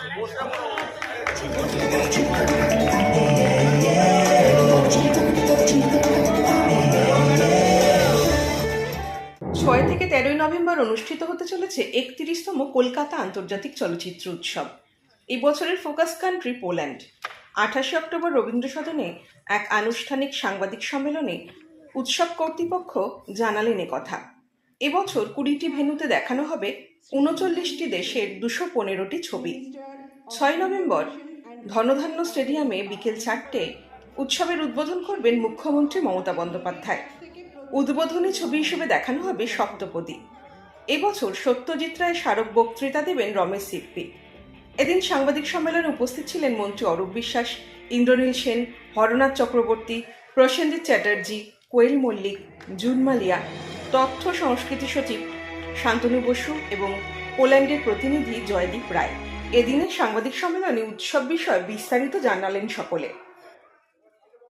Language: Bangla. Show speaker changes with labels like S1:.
S1: ছয় থেকে তেরোই নভেম্বর অনুষ্ঠিত হতে চলেছে একত্রিশতম কলকাতা আন্তর্জাতিক চলচ্চিত্র উৎসব। এই বছরের ফোকাস কান্ট্রি পোল্যান্ড। আঠাশে অক্টোবর রবীন্দ্র সদনে এক আনুষ্ঠানিক সাংবাদিক সম্মেলনে উৎসব কর্তৃপক্ষ জানালেন কথা। এবছর কুড়িটি ভেন্যুতে দেখানো হবে উনচল্লিশটি দেশের দুশো পনেরোটি ছবি। ছয় নভেম্বর ধনধান্য স্টেডিয়ামে বিকেল চারটে উৎসবের উদ্বোধন করবেন মুখ্যমন্ত্রী মমতা বন্দ্যোপাধ্যায়। উদ্বোধনী ছবি হিসেবে দেখানো হবে সপ্তপদী। এবছর সত্যজিৎ রায় স্মারক বক্তৃতা দেবেন রমেশ সিপ্পি এদিন সাংবাদিক সম্মেলনে উপস্থিত ছিলেন মন্ত্রী অরূপ বিশ্বাস, ইন্দ্রনীল সেন, হরনাথ চক্রবর্তী, প্রসেনজিৎ চ্যাটার্জি, কোয়েল মল্লিক, জুন মালিয়া তথ্য সংস্কৃতি সচিব শান্তনু বসু এবং পোল্যান্ডের প্রতিনিধি জয়দীপ রায়। এদিনের সাংবাদিক সম্মেলনে উৎসব বিষয়ে বিস্তারিত জানালেন সকলে।